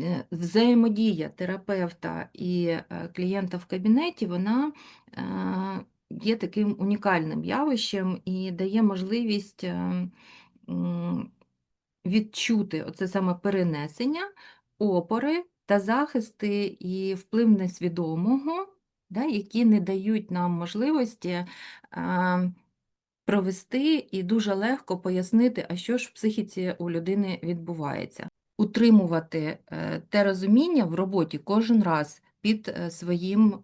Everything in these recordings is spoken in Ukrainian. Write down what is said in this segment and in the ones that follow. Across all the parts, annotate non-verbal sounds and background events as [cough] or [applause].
е, взаємодія терапевта і е, клієнта в кабінеті, вона е, є таким унікальним явищем і дає можливість е, відчути оце саме перенесення, опори та захисти і вплив несвідомого, да, які не дають нам можливості провести і дуже легко пояснити, а що ж в психіці у людини відбувається. Утримувати е, те розуміння в роботі кожен раз під е, своїм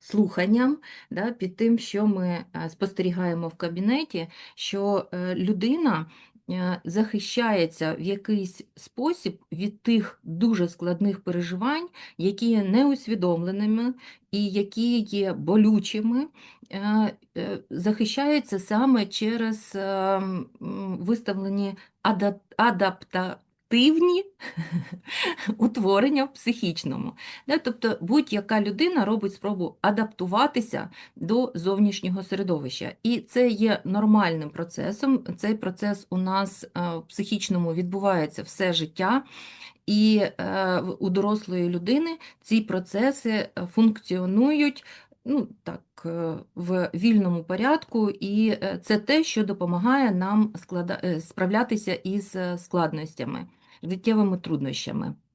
слуханням, да, під тим, що ми е, спостерігаємо в кабінеті, що е, людина е, захищається в якийсь спосіб від тих дуже складних переживань, які є неусвідомленими і які є болючими, е, е, захищається саме через е, виставлені ада- адаптативні [laughs] утворення в психічному. Тобто будь-яка людина робить спробу адаптуватися до зовнішнього середовища. І це є нормальним процесом. Цей процес у нас е, в психічному відбувається все життя. І е, у дорослої людини ці процеси е, функціонують ну, так, е, в вільному порядку, і е, це те, що допомагає нам е, справлятися із складностями, життєвими труднощами.